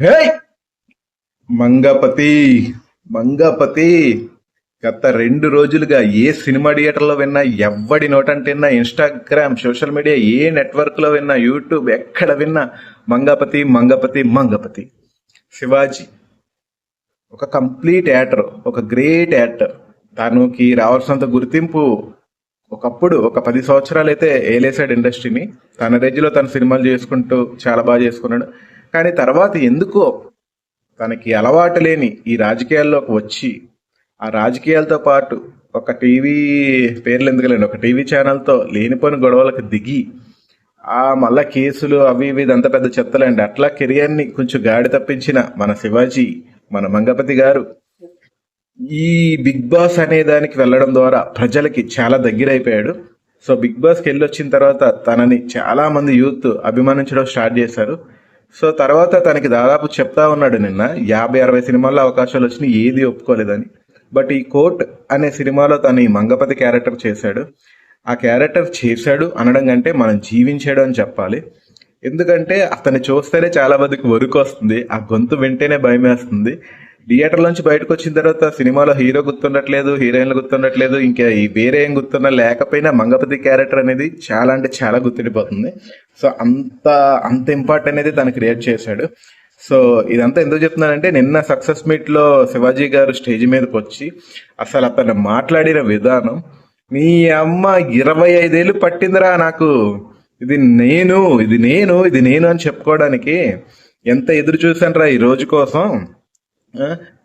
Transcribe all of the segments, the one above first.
హే మంగపతి మంగపతి గత రెండు రోజులుగా ఏ సినిమా థియేటర్లో విన్నా ఎవ్వడి నోటంటే విన్నా ఇన్స్టాగ్రామ్ సోషల్ మీడియా ఏ నెట్వర్క్లో విన్నా యూట్యూబ్ ఎక్కడ విన్నా మంగపతి మంగపతి మంగపతి. శివాజీ ఒక కంప్లీట్ యాక్టర్ ఒక గ్రేట్ యాక్టర్. తనకి రావాల్సినంత గుర్తింపు ఒకప్పుడు ఒక పది సంవత్సరాలు అయితే ఏలేసాడు ఇండస్ట్రీని. తన రేంజ్లో తన సినిమాలు చేసుకుంటూ చాలా బాగా చేసుకున్నాడు. కానీ తర్వాత ఎందుకో తనకి అలవాటు లేని ఈ రాజకీయాల్లోకి వచ్చి ఆ రాజకీయాలతో పాటు ఒక టీవీ పేర్లు ఎందుకులేండి ఒక టీవీ ఛానల్తో లేనిపోని గొడవలకు దిగి ఆ మళ్ళా కేసులు అవి ఇవి ఇదంతా పెద్ద చెత్తలేండి. అట్లా కెరియర్ని కొంచెం గాడి తప్పించిన మన శివాజీ మన మంగపతి గారు ఈ బిగ్ బాస్ అనే దానికి వెళ్ళడం ద్వారా ప్రజలకి చాలా దగ్గర అయిపోయాడు సో బిగ్ బాస్కి వెళ్ళి వచ్చిన తర్వాత తనని చాలా మంది యూత్ అభిమానించడం స్టార్ట్ చేశారు. సో తర్వాత తనకి దాదాపు చెప్తా ఉన్నాడు నిన్న యాభై అరవై సినిమాల్లో అవకాశాలు వచ్చినాయి ఏది ఒప్పుకోలేదని. బట్ ఈ కోర్ట్ అనే సినిమాలో తను ఈ మంగపతి క్యారెక్టర్ చేశాడు. ఆ క్యారెక్టర్ చేశాడు అనడం కంటే మనం జీవించాడు అని చెప్పాలి. ఎందుకంటే అతన్ని చూస్తేనే చాలా మందికి వరకు వస్తుంది ఆ గొంతు వింటేనే భయం వేస్తుంది థియేటర్ నుంచి బయటకు వచ్చిన తర్వాత సినిమాలో హీరో గుర్తుండట్లేదు హీరోయిన్లు గుర్తుండట్లేదు ఇంకా ఈ వేరే ఏం గుర్తున్నా లేకపోయినా మంగపతి క్యారెక్టర్ అనేది చాలా అంటే చాలా గుర్తుండిపోతుంది. సో అంత అంత ఇంపార్టెంట్ అనేది తను క్రియేట్ చేశాడు. సో ఇదంతా ఎందుకు చెప్తున్నానంటే నిన్న సక్సెస్ మీట్లో శివాజీ గారు స్టేజ్ మీదకి వచ్చి అసలు అతను మాట్లాడిన విధానం మీ అమ్మ ఇరవై ఐదేళ్ళు పట్టిందిరా నాకు. ఇది నేను ఇది నేను ఇది నేను అని చెప్పుకోవడానికి ఎంత ఎదురు చూసాను రా ఈ రోజు కోసం.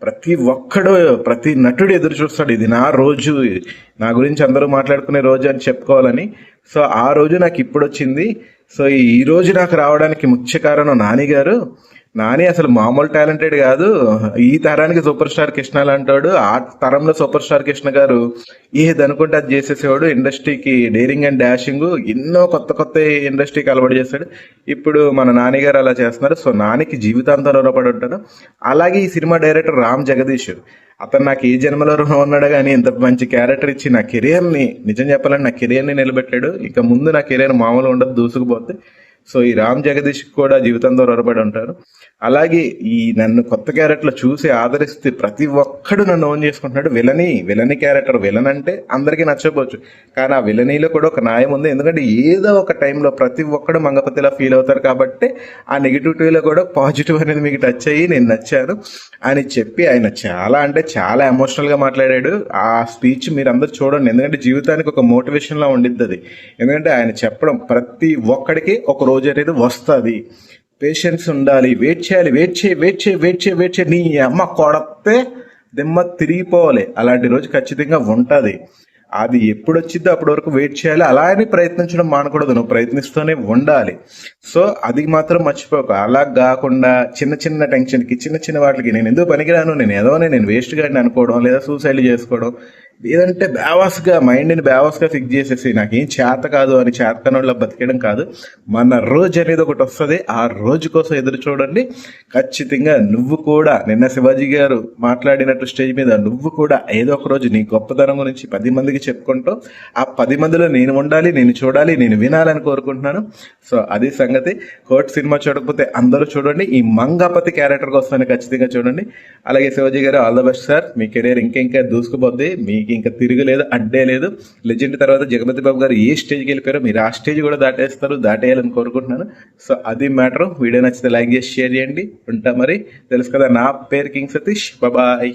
ప్రతి ఒక్కడు ప్రతి నటుడు ఎదురు చూస్తాడు. ఇది నా రోజు. నా గురించి అందరూ మాట్లాడుకునే రోజు అని చెప్పుకోవాలని. సో ఆ రోజు నాకు ఇప్పుడు వచ్చింది సో ఈ రోజు నాకు రావడానికి ముఖ్య కారణం నాని గారు నాని అసలు మామూలు టాలెంటెడ్ కాదు. ఈ తరానికి సూపర్ స్టార్ కృష్ణ అంటాడు ఆ తరంలో సూపర్ స్టార్ కృష్ణ గారు ఏది అనుకుంటే అది చేసేసేవాడు. ఇండస్ట్రీకి డేరింగ్ అండ్ డాషింగ్ ఎన్నో కొత్త కొత్త ఇండస్ట్రీకి అలవాటు చేశాడు. ఇప్పుడు మన నాన్నగారు అలా చేస్తున్నారు. సో నానికి జీవితాంతం రుణపడి ఉంటాడు. అలాగే ఈ సినిమా డైరెక్టర్ రామ్ జగదీష్ అతను నాకు ఏ జన్మలో రుణం ఉన్నాడు కానీ ఇంత మంచి క్యారెక్టర్ ఇచ్చి నా కెరియర్ని నిజం చెప్పాలంటే నా కెరియర్ని నిలబెట్టాడు. ఇక ముందు నా కెరియర్ మామూలు ఉండదు దూసుకుపోతే సో ఈ రామ్ జగదీష్ కూడా జీవితంతో రొరబడి ఉంటారు. అలాగే ఈ నన్ను కొత్త క్యారెక్టర్లో చూసి ఆదరిస్తే ప్రతి ఒక్కడు నన్ను ఓన్ చేసుకుంటున్నాడు. విలని విలని క్యారెక్టర్ విలన్ అంటే అందరికీ నచ్చకపోవచ్చు. కానీ ఆ విలనీలో కూడా ఒక న్యాయం ఉంది. ఎందుకంటే ఏదో ఒక టైంలో ప్రతి ఒక్కడు మంగపతిలా ఫీల్ అవుతారు కాబట్టి ఆ నెగిటివిటీలో కూడా పాజిటివ్ అనేది మీకు టచ్ అయ్యి నేను నచ్చాను అని చెప్పి ఆయన చాలా అంటే చాలా ఎమోషనల్గా మాట్లాడాడు. ఆ స్పీచ్ మీరు అందరు చూడండి. ఎందుకంటే జీవితానికి ఒక మోటివేషన్ లా ఉండిద్ది అది ఎందుకంటే ఆయన చెప్పడం ప్రతి ఒక్కడికి ఒక రోజు అనేది వస్తుంది. పేషెన్స్ ఉండాలి. వెయిట్ చేయాలి. వెయిట్ చేయి. వెయిట్ చేయి. వెయిట్ చేయి. వెయిట్ చేయి. నీ అమ్మ కొడతే దిమ్మ తిరిగిపోవాలి. అలాంటి రోజు ఖచ్చితంగా ఉంటుంది. అది ఎప్పుడు వచ్చిందో అప్పటి వరకు వెయిట్ చేయాలి. అలా అని ప్రయత్నించడం మానకూడదు. నువ్వు ప్రయత్నిస్తూనే ఉండాలి. సో అది మాత్రం మర్చిపోక. అలా కాకుండా చిన్న చిన్న టెన్షన్కి చిన్న చిన్న వాటికి నేను ఎందుకు పనికిరాను? నేను ఏదో నేను వేస్ట్ గాడిని అనుకోవడం లేదా సూసైడ్ చేసుకోవడం లేదంటే బేవాస్గా మైండ్ని బేవాస్గా ఫిక్స్ చేసేసి నాకేం చేత కాదు అని చేతనోళ్ళ బతికేయడం కాదు. మన రోజు అనేది ఒకటి వస్తుంది. ఆ రోజు కోసం ఎదురు చూడండి. ఖచ్చితంగా నువ్వు కూడా నిన్న శివాజీ గారు మాట్లాడినట్టు స్టేజ్ మీద నువ్వు కూడా ఏదో ఒక రోజు నీ గొప్పతనం గురించి పది మందికి చెప్పుకుంటూ ఆ పది మందిలో నేను ఉండాలి నేను చూడాలి నేను వినాలని కోరుకుంటున్నాను. సో అది సంగతి. కోర్ట్ సినిమా చూడకపోతే అందరూ చూడండి. ఈ మంగాపతి క్యారెక్టర్ కోసం ఖచ్చితంగా చూడండి. అలాగే శివాజీ గారు ఆల్ ద బెస్ట్ సార్. మీ కెరీర్ ఇంకా ఇంకా దూసుకుపోద్ది మీకు ఇంకా తిరగలేదు అడ్డే లేదు. లెజెండ్ తర్వాత జగపతి బాబు గారు ఏ స్టేజ్కి వెళ్ళిపోయారో మీరు ఆ స్టేజ్ కూడా దాటేస్తారు దాటేయాలని కోరుకుంటున్నాను. సో అది మ్యాటర్. వీడియో నచ్చితే లైక్ చేసి షేర్ చేయండి. ఉంటా మరి. తెలుసు కదా నా పేరు కింగ్ సతీష్. బాయ్